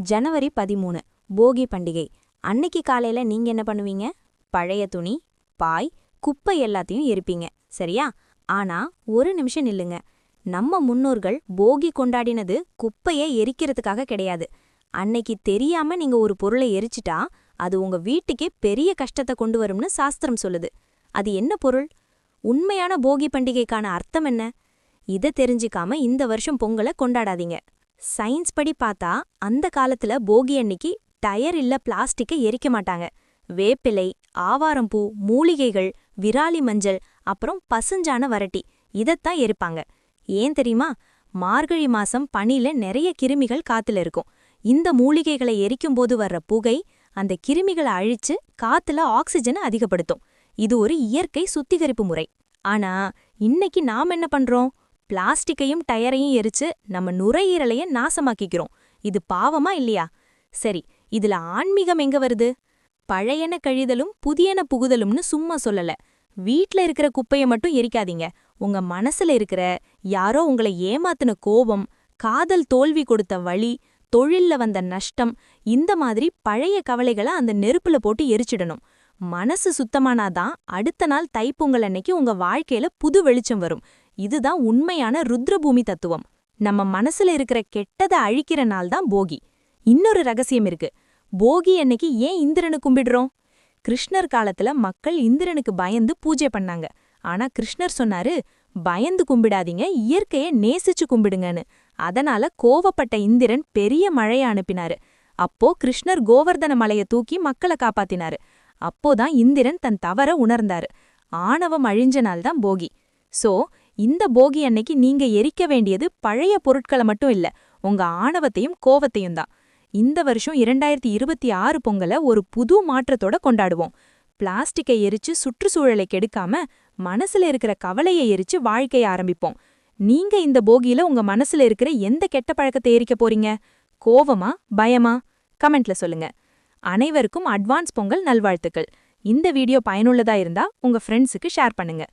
ஜனவரி பதிமூணு போகி பண்டிகை. அன்னைக்கு காலையில் நீங்க என்ன பண்ணுவீங்க? பழைய துணி பாய் குப்பை எல்லாத்தையும் எரிப்பீங்க. சரியா? ஆனா ஒரு நிமிஷம் நில்லுங்க. நம்ம முன்னோர்கள் போகி கொண்டாடினது குப்பையை எரிக்கிறதுக்காக கிடையாது. அன்னைக்கு தெரியாம நீங்க ஒரு பொருளை எரிச்சிட்டா அது உங்க வீட்டுக்கே பெரிய கஷ்டத்தை கொண்டு வரும்னு சாஸ்திரம் சொல்லுது. அது என்ன பொருள்? உண்மையான போகி பண்டிகைக்கான அர்த்தம் என்ன? இதை தெரிஞ்சிக்காம இந்த வருஷம் பொங்கலை கொண்டாடாதீங்க. சயின்ஸ் படி பார்த்தா அந்த காலத்துல போகி அன்னைக்கு டயர் இல்ல பிளாஸ்டிக்கை எரிக்க மாட்டாங்க. வேப்பிலை ஆவாரம்பூ மூலிகைகள் விராலி மஞ்சள் அப்புறம் பசுஞ்சான வரட்டி இதத்தான் எரிப்பாங்க. ஏன் தெரியுமா? மார்கழி மாசம் பனில நிறைய கிருமிகள் காத்துல இருக்கும். இந்த மூலிகைகளை எரிக்கும்போது வர்ற புகை அந்த கிருமிகளை அழிச்சு காத்துல ஆக்சிஜனை அதிகப்படுத்தும். இது ஒரு இயற்கை சுத்திகரிப்பு முறை. ஆனா இன்னைக்கு நாம் என்ன பண்றோம்? பிளாஸ்டிக்கையும் டயரையும் எரிச்சு நம்ம நுரையீரலைய நாசமாக்கிக்கிறோம். இது பாவமா இல்லையா? சரி இதுல ஆன்மீகம் எங்க வருது? பழையன கழிதலும் புதியன புகுதலும்னு சும்மா சொல்லல. வீட்ல இருக்கிற குப்பைய மட்டும் எரிக்காதீங்க. உங்க மனசுல இருக்கிற யாரோ உங்களை ஏமாத்தின கோபம் காதல் தோல்வி கொடுத்த வழி தொழில்ல வந்த நஷ்டம் இந்த மாதிரி பழைய கவலைகளை அந்த நெருப்புல போட்டு எரிச்சிடணும். மனசு சுத்தமானாதான் அடுத்த நாள் தைப்பொங்கல் அன்னைக்கு உங்க வாழ்க்கையில புது வெளிச்சம் வரும். இதுதான் உண்மையான ருத்ரபூமி தத்துவம். நம்ம மனசுல இருக்கிற கெட்டதை அழிக்கிற நாள் தான் போகி. இன்னொரு ரகசியம் இருக்கு. போகி அன்னைக்கு ஏன் இந்திரனு கும்பிடுறோம்? கிருஷ்ணர் காலத்துல மக்கள் இந்திரனுக்கு பயந்து பூஜை பண்ணாங்க. ஆனா கிருஷ்ணர் சொன்னாரு பயந்து கும்பிடாதீங்க இயற்கைய நேசிச்சு கும்பிடுங்கன்னு. அதனால கோவப்பட்ட இந்திரன் பெரிய மழைய அனுப்பினாரு. அப்போ கிருஷ்ணர் கோவர்தன மலைய தூக்கி மக்களை காப்பாத்தினாரு. அப்போதான் இந்திரன் தன் தவற உணர்ந்தாரு. ஆணவம் அழிஞ்ச நாள் தான் போகி. சோ இந்த போகி அன்னைக்கு நீங்க எரிக்க வேண்டியது பழைய பொருட்களை மட்டும் இல்ல உங்க ஆணவத்தையும் கோவத்தையும் தான். இந்த வருஷம் இரண்டாயிரத்தி இருபத்தி ஆறு பொங்கலை ஒரு புது மாற்றத்தோட கொண்டாடுவோம். பிளாஸ்டிக்கை எரிச்சு சுற்றுச்சூழலை கெடுக்காம மனசுல இருக்கிற கவலையை எரிச்சு வாழ்க்கைய ஆரம்பிப்போம். நீங்க இந்த போகியில உங்க மனசுல இருக்கிற எந்த கெட்ட பழக்கத்தை எரிக்க போறீங்க? கோவமா பயமா? கமெண்ட்ல சொல்லுங்க. அனைவருக்கும் அட்வான்ஸ் பொங்கல் நல்வாழ்த்துக்கள். இந்த வீடியோ பயனுள்ளதா இருந்தா உங்க ஃப்ரெண்ட்ஸுக்கு ஷேர் பண்ணுங்க.